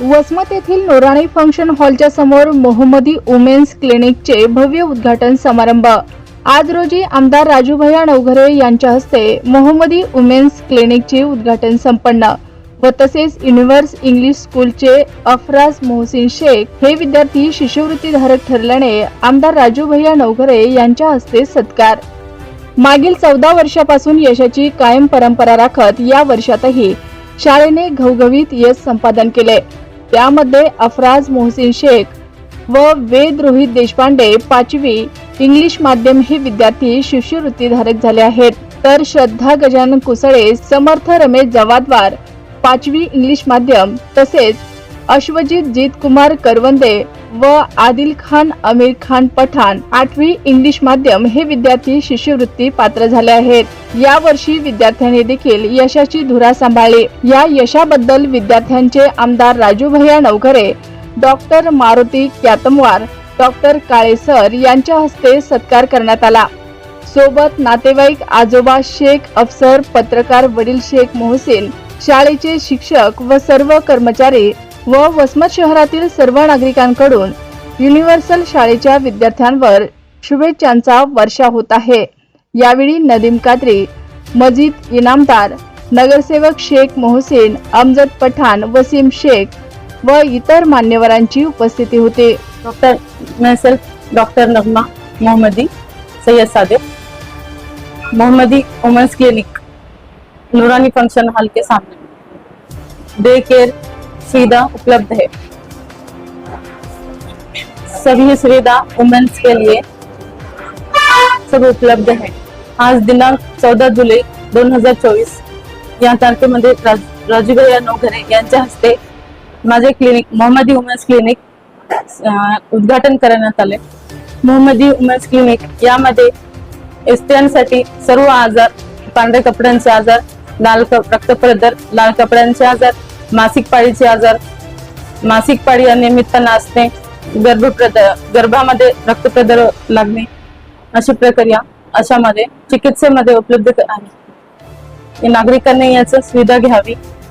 वसमत येथील नोराणी फंक्शन हॉलच्या समोर मोहम्मदी वुमेन्स क्लिनिकचे भव्य उद्घाटन समारंभ. आज रोजी आमदार राजूभैया नवघरे यांच्या हस्ते मोहम्मदी वुमेन्स क्लिनिकचे उद्घाटन संपन्न व तसेच युनिव्हर्स इंग्लिश स्कूलचे अफराज मोहसिन शेख हे विद्यार्थी शिष्यवृत्तीधारक ठरल्याने आमदार राजूभैया नवघरे यांच्या हस्ते सत्कार. मागील चौदा वर्षापासून यशाची कायम परंपरा राखत या वर्षातही शाळेने घवघवीत यश संपादन केले. त्यामध्ये अफराज मोहसिन शेख व वेद रोहित देशपांडे पाचवी इंग्लिश माध्यम हे विद्यार्थी शिष्यवृत्तीधारक झाले आहेत. तर श्रद्धा गजानन कुसळे समर्थ रमेश जवादवार पाचवी इंग्लिश माध्यम तसेच अश्वजित जीत कुमार करवंदे व आदिल खान आमिर खान पठाण आठवी इंग्लिश माध्यम हे विद्यार्थी शिष्यवृत्ती पात्र झाले आहेत. या वर्षी विद्यार्थ्यांनी देखील यशाची धुरा सांभाळली. या यशाबद्दल विद्यार्थ्यांचे आमदार Raju Bhaiya Navghare doctor Maruti Kyatamwar doctor Kale sir यांच्या हस्ते सत्कार करण्यात आला. सोबत नातेवाईक आजोबा शेख अफसर पत्रकार वडील शेख मोहसिन शाळेचे शिक्षक व सर्व कर्मचारी व वसमत शहरातील सर्व नागरिकांकडून युनिव्हर्सल शाळेच्या विद्यार्थ्यांवर शुभेच्छांचा वर्षा होत आहे. यावेळी नदीम कात्रे मजीद इनामदार नगरसेवक शेख मोहसेन अमजद पठाण वसीम शेख व इतर मान्यवरांची उपस्थिती होते. डॉक्टर मैसेल डॉक्टर नगमा मोहम्मदी सय्यद सादे Mohammadi women's clinic Noorani function hall के सामने. डे केयर सुविधा उपलब्ध है. सभी सुविधा वुमेन्स के लिए सब उपलब्ध है. आज दिनांक चौदा जुलै दोन हजार चोवीस. या तारखेमध्ये राज- राजूभाई नवघरे यांच्या हस्ते माझे क्लिनिक मोहम्मदी वुमेन्स क्लिनिक उद्घाटन करण्यात आले. मोहम्मदी वुमेन्स क्लिनिक यामध्ये स्त्रियांसाठी सर्व आजार पांढऱ्या कपड्यांचे आजार लाल कप रक्तप्रदर लाल कपड्यांचे आजार मासिक पाळीचे आजार मासिक पाळी अनियमितता असणे गर्भप्रद गर्भामध्ये रक्तप्रदर लागणे अशी प्रक्रिया अशामध्ये चिकित्सेमध्ये उपलब्ध आहे. नागरिकांनी याचा सुविधा घ्यावी.